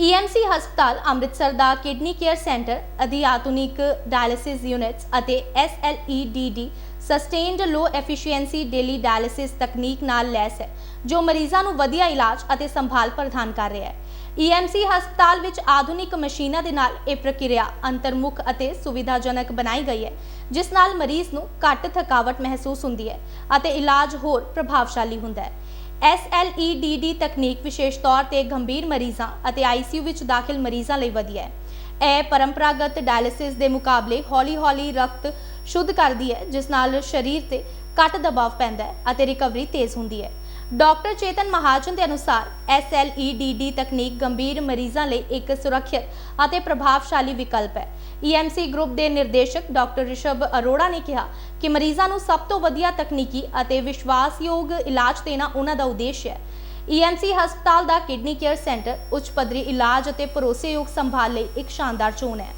EMC ਹਸਪਤਾਲ ਅੰਮ੍ਰਿਤਸਰ ਦਾ kidney care centre ਅਧੀ ਆਧੁਨਿਕ ਡਾਇਲਿਸਿਸ ਯੂਨਿਟਸ ਅਤੇ SLEDD sustained low efficiency daily dialysis ਤਕਨੀਕ ਨਾਲ ਲੈਸ ਹੈ, ਜੋ ਮਰੀਜ਼ਾਂ ਨੂੰ ਵਧੀਆ ਇਲਾਜ ਅਤੇ ਸੰਭਾਲ ਪ੍ਰਦਾਨ ਕਰ ਰਿਹਾ ਹੈ। ਈਐਮਸੀ ਹਸਪਤਾਲ ਵਿੱਚ ਆਧੁਨਿਕ ਮਸ਼ੀਨਾਂ ਦੇ ਨਾਲ ਇਹ ਪ੍ਰਕਿਰਿਆ ਅੰਤਰਮੁਖ ਅਤੇ ਸੁਵਿਧਾਜਨਕ ਬਣਾਈ ਗਈ ਹੈ, ਜਿਸ ਨਾਲ ਮਰੀਜ਼ ਨੂੰ ਘੱਟ ਥਕਾਵਟ ਮਹਿਸੂਸ ਹੁੰਦੀ ਹੈ ਅਤੇ ਇਲਾਜ ਹੋਰ ਪ੍ਰਭਾਵਸ਼ਾਲੀ ਹੁੰਦਾ ਹੈ। SLEDD ਤਕਨੀਕ ਵਿਸ਼ੇਸ਼ ਤੌਰ ਤੇ ਗੰਭੀਰ ਮਰੀਜ਼ਾਂ ਅਤੇ ICU ਵਿੱਚ ਦਾਖਲ ਮਰੀਜ਼ਾਂ ਲਈ ਵਧੀਆ ਹੈ। ਇਹ ਪਰੰਪਰਾਗਤ ਡਾਇਲਿਸਿਸ ਦੇ ਮੁਕਾਬਲੇ ਹੌਲੀ-ਹੌਲੀ ਰਕਤ ਸ਼ੁੱਧ ਕਰਦੀ ਹੈ, ਜਿਸ ਨਾਲ ਸਰੀਰ ਤੇ ਘੱਟ ਦਬਾਅ ਪੈਂਦਾ ਹੈ ਅਤੇ ਰਿਕਵਰੀ ਤੇਜ਼ ਹੁੰਦੀ ਹੈ। ਡਾਕਟਰ ਚੇਤਨ ਮਹਾਜਨ ਦੇ ਅਨੁਸਾਰ SLEDD ਤਕਨੀਕ ਗੰਭੀਰ ਮਰੀਜ਼ਾਂ ਲਈ ਇੱਕ ਸੁਰੱਖਿਅਤ ਅਤੇ ਪ੍ਰਭਾਵਸ਼ਾਲੀ ਵਿਕਲਪ ਹੈ। EMC ਗਰੁੱਪ ਦੇ ਨਿਰਦੇਸ਼ਕ ਡਾਕਟਰ ਰਿਸ਼ਭ ਅਰੋੜਾ ਨੇ ਕਿਹਾ ਕਿ ਮਰੀਜ਼ਾਂ ਨੂੰ ਸਭ ਤੋਂ ਵਧੀਆ ਤਕਨੀਕੀ ਅਤੇ ਵਿਸ਼ਵਾਸਯੋਗ ਇਲਾਜ ਦੇਣਾ ਉਹਨਾਂ ਦਾ ਉਦੇਸ਼ ਹੈ। EMC ਹਸਪਤਾਲ ਦਾ ਕਿਡਨੀ ਕੇਅਰ ਸੈਂਟਰ ਉੱਚ ਪੱਧਰੀ ਇਲਾਜ ਅਤੇ ਭਰੋਸੇਯੋਗ ਸੰਭਾਲ ਲਈ ਇੱਕ ਸ਼ਾਨਦਾਰ ਚੋਣ ਹੈ।